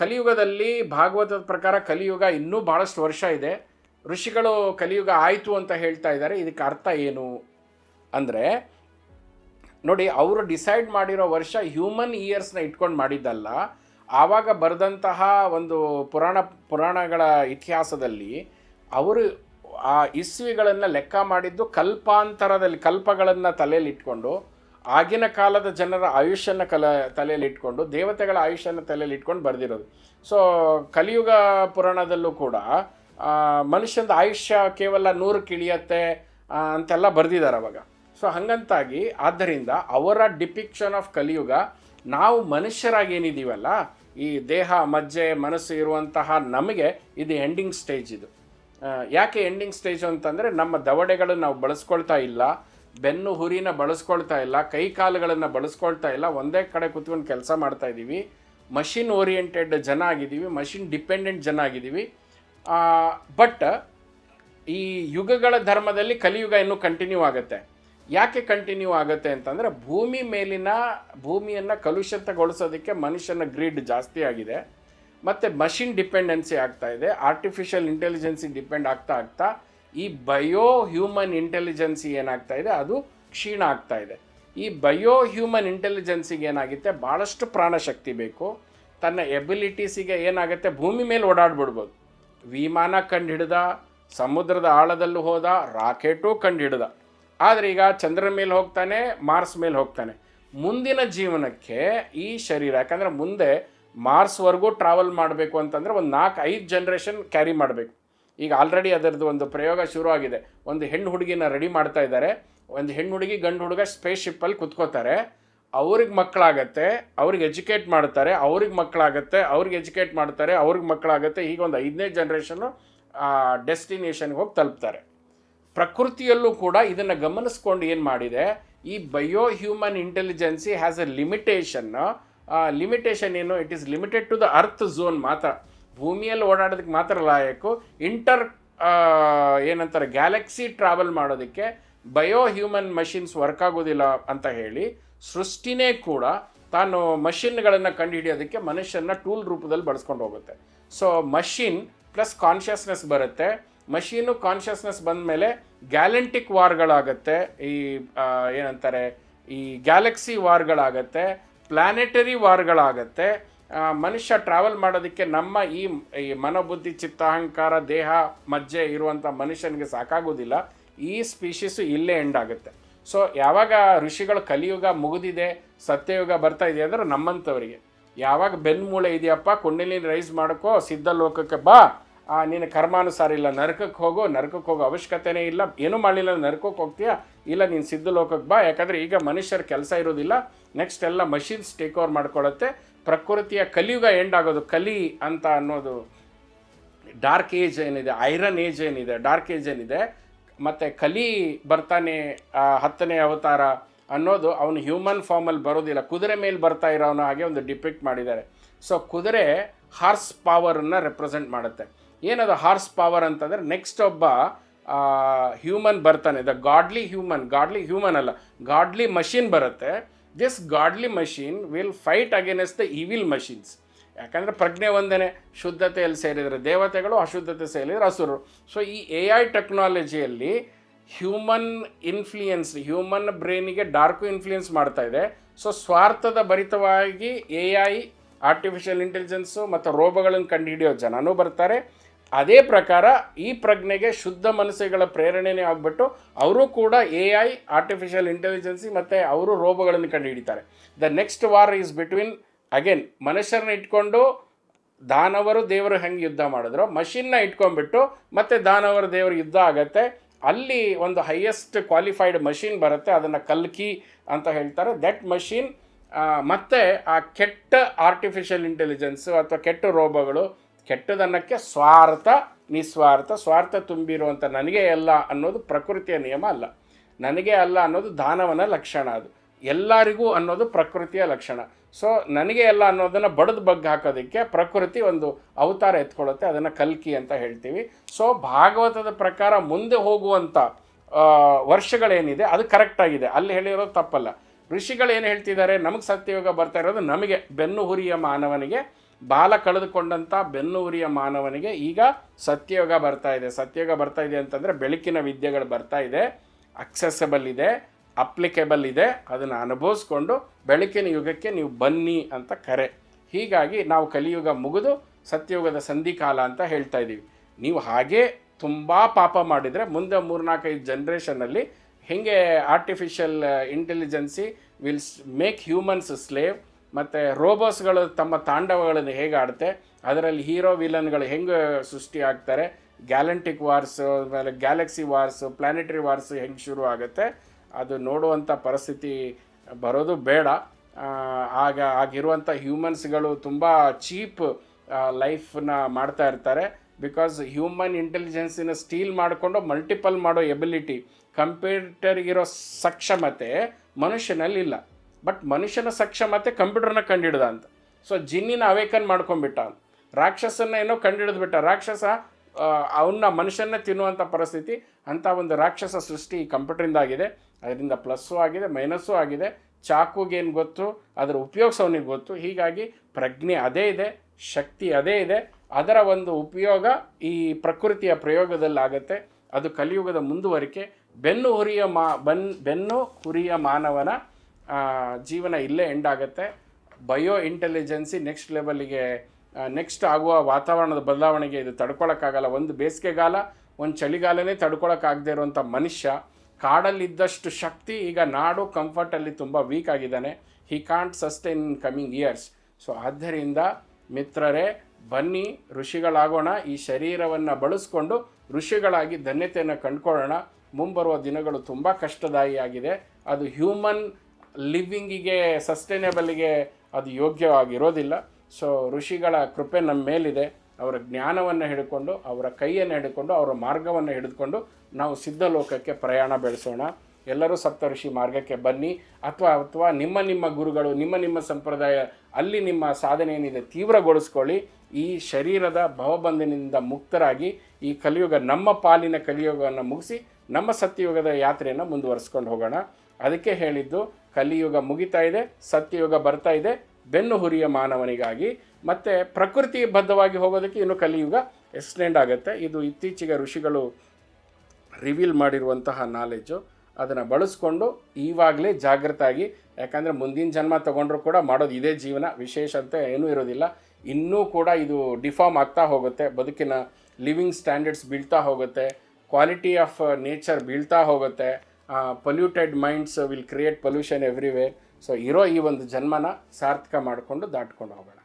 ಕಲಿಯುಗದಲ್ಲಿ ಭಾಗವತದ ಪ್ರಕಾರ ಕಲಿಯುಗ ಇನ್ನೂ ಭಾಳಷ್ಟು ವರ್ಷ ಇದೆ. ಋಷಿಗಳು ಕಲಿಯುಗ ಆಯಿತು ಅಂತ ಹೇಳ್ತಾ ಇದ್ದಾರೆ. ಇದಕ್ಕೆ ಅರ್ಥ ಏನು ಅಂದರೆ, ನೋಡಿ, ಅವರು ಡಿಸೈಡ್ ಮಾಡಿರೋ ವರ್ಷ ಹ್ಯೂಮನ್ ಇಯರ್ಸ್ನ ಇಟ್ಕೊಂಡು ಮಾಡಿದ್ದಲ್ಲ. ಆವಾಗ ಬರೆದಂತಹ ಒಂದು ಪುರಾಣ, ಪುರಾಣಗಳ ಇತಿಹಾಸದಲ್ಲಿ ಅವರು ಆ ಇಸ್ವಿಗಳನ್ನು ಲೆಕ್ಕ ಮಾಡಿದ್ದು ಕಲ್ಪಾಂತರದಲ್ಲಿ, ಕಲ್ಪಗಳನ್ನು ತಲೆಯಲ್ಲಿ ಇಟ್ಕೊಂಡು ಆಗಿನ ಕಾಲದ ಜನರ ಆಯುಷ್ಯನ ಕಲ ತಲೆಯಲ್ಲಿ ಇಟ್ಕೊಂಡು ದೇವತೆಗಳ ಆಯುಷ್ಯನ ತಲೆಯಲ್ಲಿ ಇಟ್ಕೊಂಡು ಬರೆದಿರೋದು. ಸೊ ಕಲಿಯುಗ ಪುರಾಣದಲ್ಲೂ ಕೂಡ ಮನುಷ್ಯನ ಆಯುಷ್ಯ ಕೇವಲ ನೂರು ಕಿಳಿಯತ್ತೆ ಅಂತೆಲ್ಲ ಬರೆದಿದ್ದಾರೆ ಅವಾಗ. ಸೊ ಹಾಗಂತಾಗಿ ಆದ್ದರಿಂದ ಅವರ ಡಿಪಿಕ್ಷನ್ ಆಫ್ ಕಲಿಯುಗ, ನಾವು ಮನುಷ್ಯರಾಗಿ ಏನಿದ್ದೀವಲ್ಲ ಈ ದೇಹ, ಮಜ್ಜೆ, ಮನಸ್ಸು ಇರುವಂತಹ ನಮಗೆ ಇದು ಎಂಡಿಂಗ್ ಸ್ಟೇಜ್ ಇದು. ಯಾಕೆ ಎಂಡಿಂಗ್ ಸ್ಟೇಜ್ ಅಂತಂದರೆ ನಮ್ಮ ದವಡೆಗಳು ನಾವು ಬಳಸ್ಕೊಳ್ತಾ ಇಲ್ಲ ಬೆನ್ನು ಹುರಿನ ಬಳಸ್ಕೊಳ್ತಾ ಇಲ್ಲ, ಕೈ ಕಾಲುಗಳನ್ನು ಬಳಸ್ಕೊಳ್ತಾ ಇಲ್ಲ, ಒಂದೇ ಕಡೆ ಕೂತ್ಕೊಂಡು ಕೆಲಸ ಮಾಡ್ತಾ ಇದ್ದೀವಿ ಮಷಿನ್ ಓರಿಯೆಂಟೆಡ್ ಜನ ಆಗಿದ್ದೀವಿ ಮಷಿನ್ ಡಿಪೆಂಡೆಂಟ್ ಜನ ಆಗಿದ್ದೀವಿ. ಬಟ್ ಈ ಯುಗಗಳ ಧರ್ಮದಲ್ಲಿ ಕಲಿಯುಗ ಇನ್ನೂ ಕಂಟಿನ್ಯೂ ಆಗುತ್ತೆ. ಯಾಕೆ ಕಂಟಿನ್ಯೂ ಆಗುತ್ತೆ ಅಂತಂದರೆ ಭೂಮಿ ಮೇಲಿನ, ಭೂಮಿಯನ್ನು ಕಲುಷಿತಗೊಳಿಸೋದಕ್ಕೆ ಮನುಷ್ಯನ ಗ್ರೀಡ್ ಜಾಸ್ತಿ ಆಗಿದೆ. ಮತ್ತು ಮಷಿನ್ ಡಿಪೆಂಡೆನ್ಸಿ ಆಗ್ತಾ ಇದೆ ಆರ್ಟಿಫಿಷಿಯಲ್ ಇಂಟೆಲಿಜೆನ್ಸಿ ಡಿಪೆಂಡ್ ಆಗ್ತಾ ಆಗ್ತಾ ಈ ಬಯೋ ಹ್ಯೂಮನ್ ಇಂಟೆಲಿಜೆನ್ಸಿ ಏನಾಗ್ತಾ ಇದೆ? ಅದು ಕ್ಷೀಣ ಆಗ್ತಾ ಇದೆ. ಈ ಬಯೋ ಹ್ಯೂಮನ್ ಇಂಟೆಲಿಜೆನ್ಸಿಗೆ ಏನಾಗುತ್ತೆ? ಭಾಳಷ್ಟು ಪ್ರಾಣಶಕ್ತಿ ಬೇಕು. ತನ್ನ ಎಬಿಲಿಟೀಸಿಗೆ ಏನಾಗುತ್ತೆ? ಭೂಮಿ ಮೇಲೆ ಓಡಾಡ್ಬಿಡ್ಬೋದು. ವಿಮಾನ ಕಂಡು ಹಿಡ್ದ ಸಮುದ್ರದ ಆಳದಲ್ಲೂ ಹೋದ, ರಾಕೆಟು ಕಂಡು ಹಿಡ್ದ ಆದರೆ ಈಗ ಚಂದ್ರನ ಮೇಲೆ ಹೋಗ್ತಾನೆ ಮಾರ್ಸ್ ಮೇಲೆ ಹೋಗ್ತಾನೆ. ಮುಂದಿನ ಜೀವನಕ್ಕೆ ಈ ಶರೀರ, ಯಾಕಂದರೆ ಮುಂದೆ ಮಾರ್ಸ್ವರೆಗೂ ಟ್ರಾವೆಲ್ ಮಾಡಬೇಕು ಅಂತಂದರೆ ಒಂದು ನಾಲ್ಕು ಐದು ಜನ್ರೇಷನ್ ಕ್ಯಾರಿ ಮಾಡಬೇಕು. ಈಗ ಆಲ್ರೆಡಿ ಅದರದ್ದು ಒಂದು ಪ್ರಯೋಗ ಶುರು ಆಗಿದೆ ಒಂದು ಹೆಣ್ಣು ಹುಡುಗಿನ ರೆಡಿ ಮಾಡ್ತಾ ಇದ್ದಾರೆ. ಒಂದು ಹೆಣ್ಣು ಹುಡುಗಿ, ಗಂಡು ಹುಡುಗ ಸ್ಪೇಸ್ ಶಿಪ್ಪಲ್ಲಿ ಕುತ್ಕೋತಾರೆ. ಅವ್ರಿಗೆ ಮಕ್ಕಳಾಗತ್ತೆ ಅವ್ರಿಗೆ ಎಜುಕೇಟ್ ಮಾಡ್ತಾರೆ, ಅವ್ರಿಗೆ ಮಕ್ಕಳಾಗತ್ತೆ ಅವ್ರಿಗೆ ಎಜುಕೇಟ್ ಮಾಡ್ತಾರೆ, ಅವ್ರಿಗೆ ಮಕ್ಕಳಾಗತ್ತೆ ಈಗ ಒಂದು ಐದನೇ ಜನ್ರೇಷನ್ನು ಡೆಸ್ಟಿನೇಷನ್ಗೆ ಹೋಗಿ ತಲುಪ್ತಾರೆ. ಪ್ರಕೃತಿಯಲ್ಲೂ ಕೂಡ ಇದನ್ನು ಗಮನಿಸ್ಕೊಂಡು ಏನು ಮಾಡಿದೆ? ಈ bio human intelligence has a limitation limitation ಏನು? It is limited to the earth zone ಮಾತ್ರ. ಭೂಮಿಯಲ್ಲಿ ಓಡಾಡೋದಕ್ಕೆ ಮಾತ್ರ ಲಾಯಕ್ಕು ಇಂಟರ್ ಏನಂತಾರೆ ಗ್ಯಾಲಕ್ಸಿ ಟ್ರಾವೆಲ್ ಮಾಡೋದಕ್ಕೆ ಬಯೋ ಹ್ಯೂಮನ್ ಮಷಿನ್ಸ್ ವರ್ಕ್ ಆಗೋದಿಲ್ಲ ಅಂತ ಹೇಳಿ ಸೃಷ್ಟಿನೇ ಕೂಡ ತಾನು ಮಷಿನ್ಗಳನ್ನು ಕಂಡುಹಿಡಿಯೋದಕ್ಕೆ ಮನುಷ್ಯನ ಟೂಲ್ ರೂಪದಲ್ಲಿ ಬಳಸ್ಕೊಂಡು ಹೋಗುತ್ತೆ. ಸೊ ಮಷಿನ್ ಪ್ಲಸ್ ಕಾನ್ಷಿಯಸ್ನೆಸ್ ಬರುತ್ತೆ. ಮಷೀನು ಕಾನ್ಷಿಯಸ್ನೆಸ್ ಬಂದ ಮೇಲೆ ಗ್ಯಾಲೆಂಟಿಕ್ ವಾರ್ಗಳಾಗತ್ತೆ ಈ ಏನಂತಾರೆ, ಈ ಗ್ಯಾಲಕ್ಸಿ ವಾರ್ಗಳಾಗತ್ತೆ ಪ್ಲಾನೆಟರಿ ವಾರ್ಗಳಾಗತ್ತೆ ಮನುಷ್ಯ ಟ್ರಾವೆಲ್ ಮಾಡೋದಕ್ಕೆ ನಮ್ಮ ಈ ಈ ಮನೋಬುದ್ಧಿ ಚಿತ್ತಾಹಂಕಾರ ದೇಹ, ಮಜ್ಜೆ ಇರುವಂಥ ಮನುಷ್ಯನಿಗೆ ಸಾಕಾಗೋದಿಲ್ಲ. ಈ ಸ್ಪೀಷೀಸು ಇಲ್ಲೇ ಎಂಡ್ ಆಗುತ್ತೆ. ಸೊ ಯಾವಾಗ ಋಷಿಗಳು ಕಲಿಯುಗ ಮುಗಿದಿದೆ, ಸತ್ಯಯುಗ ಬರ್ತಾ ಇದೆ ಅಂದರೆ ನಮ್ಮಂಥವರಿಗೆ. ಯಾವಾಗ ಬೆನ್ಮೂಳೆ ಇದೆಯಪ್ಪ, ಕುಂಡಲಿನ ರೈಸ್ ಮಾಡ್ಕೋ, ಸಿದ್ಧ ಲೋಕಕ್ಕೆ ಬಾ ಆ, ನಿನ್ನ ಕರ್ಮಾನುಸಾರ ಇಲ್ಲ ನರಕಕ್ಕೆ ಹೋಗು ನರಕಕ್ಕೆ ಹೋಗೋ ಅವಶ್ಯಕತೆನೇ ಇಲ್ಲ. ಏನೂ ಮಾಡಲಿಲ್ಲ ನರಕಕ್ಕೆ ಹೋಗ್ತೀಯಾ? ಇಲ್ಲ ನೀನು ಸಿದ್ಧ ಲೋಕಕ್ಕೆ ಬಾ. ಯಾಕಂದರೆ ಈಗ ಮನುಷ್ಯರ ಕೆಲಸ ಇರೋದಿಲ್ಲ. ನೆಕ್ಸ್ಟ್ ಎಲ್ಲ ಮಷಿನ್ಸ್ ಟೇಕ್ ಓವರ್ ಮಾಡ್ಕೊಳ್ಳುತ್ತೆ ಪ್ರಕೃತಿಯ ಕಲಿಯುಗ ಎಂಡ್ ಆಗೋದು. ಕಲಿ ಅಂತ ಅನ್ನೋದು ಡಾರ್ಕ್ ಏಜ್ ಏನಿದೆ ಐರನ್ ಏಜ್ ಏನಿದೆ ಡಾರ್ಕ್ ಏಜ್ ಏನಿದೆ. ಮತ್ತು ಕಲಿ ಬರ್ತಾನೆ ಹತ್ತನೇ ಅವತಾರ ಅನ್ನೋದು ಅವನು ಹ್ಯೂಮನ್ ಫಾರ್ಮಲ್ಲಿ ಬರೋದಿಲ್ಲ. ಕುದುರೆ ಮೇಲೆ ಬರ್ತಾ ಇರೋನು ಹಾಗೆ ಒಂದು ಡಿಪಿಕ್ಟ್ ಮಾಡಿದ್ದಾರೆ. ಸೊ ಕುದುರೆ ಹಾರ್ಸ್ ಪವರನ್ನು ರೆಪ್ರೆಸೆಂಟ್ ಮಾಡುತ್ತೆ. ಏನದು ಹಾರ್ಸ್ ಪವರ್ ಅಂತಂದರೆ ನೆಕ್ಸ್ಟ್ ಒಬ್ಬ ಹ್ಯೂಮನ್ ಬರ್ತಾನೆ. The godly human godly human ಅಲ್ಲ. ಗಾಡ್ಲಿ ಮಷಿನ್ ಬರುತ್ತೆ. This godly machine will fight against the evil machines ಯಾಕಂದರೆ ಪ್ರಜ್ಞೆ ಒಂದೇ ಶುದ್ಧತೆಯಲ್ಲಿ ಸೇರಿದರೆ ದೇವತೆಗಳು, ಅಶುದ್ಧತೆ ಸೇರಿದರೆ ಹಸುರು ಸೊ ಈ ಎ ಐ ಟೆಕ್ನಾಲಜಿಯಲ್ಲಿ ಹ್ಯೂಮನ್ ಇನ್ಫ್ಲೂಯೆನ್ಸ್ ಹ್ಯೂಮನ್ ಬ್ರೈನಿಗೆ ಡಾರ್ಕು ಇನ್ಫ್ಲೂಯೆನ್ಸ್ ಮಾಡ್ತಾ ಇದೆ. ಸೊ ಸ್ವಾರ್ಥದ ಭರಿತವಾಗಿ ಎ ಐ ಆರ್ಟಿಫಿಷಿಯಲ್ ಇಂಟೆಲಿಜೆನ್ಸು ಮತ್ತು ರೋಬಗಳನ್ನು ಕಂಡುಹಿಡಿಯೋ ಜನನೂ ಬರ್ತಾರೆ. ಅದೇ ಪ್ರಕಾರ ಈ ಪ್ರಜ್ಞೆಗೆ ಶುದ್ಧ ಮನಸ್ಸುಗಳ ಪ್ರೇರಣೆನೇ ಆಗಿಬಿಟ್ಟು ಅವರು ಕೂಡ ಎ ಐ ಆರ್ಟಿಫಿಷಿಯಲ್ ಇಂಟೆಲಿಜೆನ್ಸಿ ಮತ್ತು ಅವರು ರೋಬಗಳನ್ನು ಕಂಡುಹಿಡಿತಾರೆ. The next war is between again ಮನುಷ್ಯರನ್ನ ಇಟ್ಕೊಂಡು ದಾನವರು ದೇವರು ಹೆಂಗೆ ಯುದ್ಧ ಮಾಡಿದ್ರು ಮಷಿನ್ನ ಇಟ್ಕೊಂಡ್ಬಿಟ್ಟು ಮತ್ತೆ ದಾನವರು ದೇವರು ಯುದ್ಧ ಆಗತ್ತೆ, ಅಲ್ಲಿ ಒಂದು ಹೈಯೆಸ್ಟ್ ಕ್ವಾಲಿಫೈಡ್ ಮಷಿನ್ ಬರುತ್ತೆ, ಅದನ್ನು ಕಲ್ಕಿ ಅಂತ ಹೇಳ್ತಾರೆ. ದಟ್ ಮಷಿನ್ ಮತ್ತು ಆ ಕೆಟ್ಟ ಆರ್ಟಿಫಿಷಿಯಲ್ ಇಂಟೆಲಿಜೆನ್ಸು ಅಥವಾ ಕೆಟ್ಟ ರೋಬಗಳು ಕೆಟ್ಟದನ್ನಕ್ಕೆ ಸ್ವಾರ್ಥ, ನಿಸ್ವಾರ್ಥ, ಸ್ವಾರ್ಥ ತುಂಬಿರುವಂಥ ನನಗೆ ಎಲ್ಲ ಅನ್ನೋದು ಪ್ರಕೃತಿಯ ನಿಯಮ ಅಲ್ಲ. ನನಗೆ ಅಲ್ಲ ಅನ್ನೋದು ದಾನವನ ಲಕ್ಷಣ ಅದು. ಎಲ್ಲರಿಗೂ ಅನ್ನೋದು ಪ್ರಕೃತಿಯ ಲಕ್ಷಣ. ಸೊ ನನಗೆ ಎಲ್ಲ ಅನ್ನೋದನ್ನು ಬಡದು ಬಗ್ಗೆ ಹಾಕೋದಕ್ಕೆ ಪ್ರಕೃತಿ ಒಂದು ಅವತಾರ ಎತ್ಕೊಳ್ಳುತ್ತೆ, ಅದನ್ನು ಕಲ್ಕಿ ಅಂತ ಹೇಳ್ತೀವಿ. ಸೊ ಭಾಗವತದ ಪ್ರಕಾರ ಮುಂದೆ ಹೋಗುವಂಥ ವರ್ಷಗಳೇನಿದೆ, ಅದು ಕರೆಕ್ಟ್ ಆಗಿದೆ. ಅಲ್ಲಿ ಹೇಳಿರೋದು ತಪ್ಪಲ್ಲ. ಋಷಿಗಳು ಏನು ಹೇಳ್ತಿದ್ದಾರೆ? ನಮಗೆ ಸತ್ಯಯೋಗ ಬರ್ತಾ ಇರೋದು ನಮಗೆ, ಬೆನ್ನು ಹುರಿಯ ಮಾನವನಿಗೆ. ಬಾಲ ಕಳೆದುಕೊಂಡಂಥ ಬೆನ್ನೂರಿಯ ಮಾನವನಿಗೆ ಈಗ ಸತ್ಯಯೋಗ ಬರ್ತಾ ಇದೆ. ಸತ್ಯಯೋಗ ಬರ್ತಾ ಇದೆ ಅಂತಂದರೆ ಬೆಳಕಿನ ವಿದ್ಯೆಗಳು ಬರ್ತಾ ಇದೆ. ಅಕ್ಸೆಸಬಲ್ ಇದೆ ಅಪ್ಲಿಕೇಬಲ್ ಇದೆ. ಅದನ್ನು ಅನುಭವಿಸ್ಕೊಂಡು ಬೆಳಕಿನ ಯುಗಕ್ಕೆ ನೀವು ಬನ್ನಿ ಅಂತ ಕರೆ. ಹೀಗಾಗಿ ನಾವು ಕಲಿಯುಗ ಮುಗಿದು ಸತ್ಯಯುಗದ ಸಂಧಿಕಾಲ ಅಂತ ಹೇಳ್ತಾ ಇದ್ದೀವಿ ನೀವು ಹಾಗೆ ತುಂಬ ಪಾಪ ಮಾಡಿದರೆ ಮುಂದೆ ಮೂರ್ನಾಲ್ಕೈದು ಜನ್ರೇಷನಲ್ಲಿ ಹೇಗೆ artificial intelligence wills make humans slave ಮತ್ತು ರೋಬೋಸ್ಗಳು ತಮ್ಮ ತಾಂಡವಗಳನ್ನು ಹೇಗೆ ಆಡುತ್ತೆ, ಅದರಲ್ಲಿ ಹೀರೋ ವಿಲನ್ಗಳು ಹೆಂಗೆ ಸೃಷ್ಟಿ ಆಗ್ತಾರೆ, ಗ್ಯಾಲಂಟಿಕ್ ವಾರ್ಸು, ಆಮೇಲೆ ಗ್ಯಾಲಕ್ಸಿ ವಾರ್ಸು, ಪ್ಲಾನೆಟರಿ ವಾರ್ಸು ಹೆಂಗೆ ಶುರು ಆಗುತ್ತೆ, ಅದು ನೋಡುವಂಥ ಪರಿಸ್ಥಿತಿ ಬರೋದು ಬೇಡ. ಆಗ ಆಗಿರುವಂಥ ಹ್ಯೂಮನ್ಸ್ಗಳು ತುಂಬ ಚೀಪ್ ಲೈಫನ್ನ ಮಾಡ್ತಾ ಇರ್ತಾರೆ. ಬಿಕಾಸ್ ಹ್ಯೂಮನ್ ಇಂಟೆಲಿಜೆನ್ಸಿನ ಸ್ಟೀಲ್ ಮಾಡಿಕೊಂಡು ಮಲ್ಟಿಪಲ್ ಮಾಡೋ ಎಬಿಲಿಟಿ ಕಂಪ್ಯೂಟರ್ಗಿರೋ ಸಕ್ಷಮತೆ ಮನುಷ್ಯನಲ್ಲಿ ಇಲ್ಲ ಬಟ್ ಮನುಷ್ಯನ ಸಕ್ಷಮತೆ ಕಂಪ್ಯೂಟರ್ನ ಕಂಡಿಡ್ದ ಅಂತ. ಸೊ ಜಿನ್ನಿನ ಅವೇಕನ್ ಮಾಡ್ಕೊಂಡ್ಬಿಟ್ಟ. ಅಂತ ರಾಕ್ಷಸನ್ನ ಏನೋ ಕಂಡಿಡಿದ್ಬಿಟ್ಟ. ರಾಕ್ಷಸ ಅವನ್ನ ಮನುಷ್ಯನ್ನೇ ತಿನ್ನುವಂಥ ಪರಿಸ್ಥಿತಿ ಅಂಥ ಒಂದು ರಾಕ್ಷಸ ಸೃಷ್ಟಿ ಕಂಪ್ಯೂಟರಿಂದ ಆಗಿದೆ. ಅದರಿಂದ ಪ್ಲಸ್ಸು ಆಗಿದೆ, ಮೈನಸ್ಸು ಆಗಿದೆ. ಚಾಕುಗೇನು ಗೊತ್ತು, ಅದರ ಉಪಯೋಗಿಸೋನಿಗೆ ಗೊತ್ತು. ಹೀಗಾಗಿ ಪ್ರಜ್ಞೆ ಅದೇ ಇದೆ, ಶಕ್ತಿ ಅದೇ ಇದೆ. ಅದರ ಒಂದು ಉಪಯೋಗ ಈ ಪ್ರಕೃತಿಯ ಪ್ರಯೋಗದಲ್ಲಿ ಆಗುತ್ತೆ ಅದು ಕಲಿಯುಗದ ಮುಂದುವರಿಕೆ. ಬೆನ್ನು ಹುರಿಯ ಮಾ, ಬನ್, ಬೆನ್ನು ಹುರಿಯ ಮಾನವನ ಜೀವನ ಇಲ್ಲೇ ಎಂಡ್ ಆಗುತ್ತೆ. ಬಯೋ ಇಂಟೆಲಿಜೆನ್ಸಿ ನೆಕ್ಸ್ಟ್ ಲೆವೆಲಿಗೆ ನೆಕ್ಸ್ಟ್ ಆಗುವ ವಾತಾವರಣದ ಬದಲಾವಣೆಗೆ ಇದು ತಡ್ಕೊಳಕ್ಕಾಗಲ್ಲ. ಒಂದು ಬೇಸಿಗೆಗಾಲ, ಒಂದು ಚಳಿಗಾಲನೇ ತಡ್ಕೊಳಕ್ಕಾಗದೇ ಇರುವಂಥ ಮನುಷ್ಯ ಕಾಡಲ್ಲಿದ್ದಷ್ಟು ಶಕ್ತಿ ಈಗ ನಾಡು ಕಂಫರ್ಟಲ್ಲಿ ತುಂಬ ವೀಕ್ ಆಗಿದ್ದಾನೆ. He can't sustain in coming years so ಆದ್ದರಿಂದ ಮಿತ್ರರೇ, ಬನ್ನಿ, ಋಷಿಗಳಾಗೋಣ. ಈ ಶರೀರವನ್ನು ಬಳಸ್ಕೊಂಡು ಋಷಿಗಳಾಗಿ ಧನ್ಯತೆಯನ್ನು ಕಂಡುಕೊಳ್ಳೋಣ. ಮುಂಬರುವ ದಿನಗಳು ತುಂಬ ಕಷ್ಟದಾಯಿಯಾಗಿದೆ. ಅದು ಹ್ಯೂಮನ್ ಲಿವಿಂಗಿಗೆ, ಸಸ್ಟೈನೇಬಲ್ಗೆ ಅದು ಯೋಗ್ಯವಾಗಿರೋದಿಲ್ಲ. ಸೊ, ಋಷಿಗಳ ಕೃಪೆ ನಮ್ಮ ಮೇಲಿದೆ. ಅವರ ಜ್ಞಾನವನ್ನು ಹಿಡ್ಕೊಂಡು, ಅವರ ಕೈಯನ್ನು ಹಿಡ್ಕೊಂಡು, ಅವರ ಮಾರ್ಗವನ್ನು ಹಿಡಿದುಕೊಂಡು ನಾವು ಸಿದ್ಧಲೋಕಕ್ಕೆ ಪ್ರಯಾಣ ಬೆಳೆಸೋಣ. ಎಲ್ಲರೂ ಸಪ್ತ ಋಷಿ ಮಾರ್ಗಕ್ಕೆ ಬನ್ನಿ. ಅಥವಾ ಅಥವಾ ನಿಮ್ಮ ನಿಮ್ಮ ಗುರುಗಳು, ನಿಮ್ಮ ನಿಮ್ಮ ಸಂಪ್ರದಾಯ, ಅಲ್ಲಿ ನಿಮ್ಮ ಸಾಧನೆ ಏನಿದೆ ತೀವ್ರಗೊಳಿಸ್ಕೊಳ್ಳಿ. ಈ ಶರೀರದ ಭವಬಂಧನಿಂದ ಮುಕ್ತರಾಗಿ, ಈ ಕಲಿಯುಗ ನಮ್ಮ ಪಾಲಿನ ಕಲಿಯುಗವನ್ನು ಮುಗಿಸಿ, ನಮ್ಮ ಸತ್ಯಯುಗದ ಯಾತ್ರೆಯನ್ನು ಮುಂದುವರಿಸ್ಕೊಂಡು ಹೋಗೋಣ. ಅದಕ್ಕೆ ಹೇಳಿದ್ದು, ಕಲಿಯುಗ ಮುಗಿತಾ ಇದೆ, ಸತ್ಯಯುಗ ಬರ್ತಾ ಇದೆ, ಬೆನ್ನು ಹುರಿಯ ಮಾನವನಿಗಾಗಿ. ಮತ್ತು ಪ್ರಕೃತಿ ಬದ್ಧವಾಗಿ ಹೋಗೋದಕ್ಕೆ ಇನ್ನು ಕಲಿಯುಗ ಎಕ್ಸ್ಟೆಂಡ್ ಆಗುತ್ತೆ. ಇದು ಇತ್ತೀಚೆಗೆ ಋಷಿಗಳು ರಿವೀಲ್ ಮಾಡಿರುವಂತಹ ನಾಲೆಡ್ಜು ಅದನ್ನು ಬಳಸ್ಕೊಂಡು ಈವಾಗಲೇ ಜಾಗೃತಾಗಿ ಯಾಕಂದರೆ ಮುಂದಿನ ಜನ್ಮ ತೊಗೊಂಡ್ರು ಕೂಡ ಮಾಡೋದು ಇದೇ ಜೀವನ, ವಿಶೇಷ ಅಂತ ಏನೂ ಇರೋದಿಲ್ಲ. ಇನ್ನೂ ಕೂಡ ಇದು ಡಿಫಾರ್ಮ್ ಆಗ್ತಾ ಹೋಗುತ್ತೆ, ಬದುಕಿನ ಲಿವಿಂಗ್ ಸ್ಟ್ಯಾಂಡರ್ಡ್ಸ್ ಬೀಳ್ತಾ ಹೋಗುತ್ತೆ ಕ್ವಾಲಿಟಿ ಆಫ್ ನೇಚರ್ ಬೀಳ್ತಾ ಹೋಗುತ್ತೆ. Polluted minds will create pollution everywhere so ಇರೋ ಈ ಒಂದು ಜನ್ಮನ ಸಾರ್ಥಕ ಮಾಡಿಕೊಂಡು ದಾಟ್ಕೊಂಡು ಹೋಗೋಣ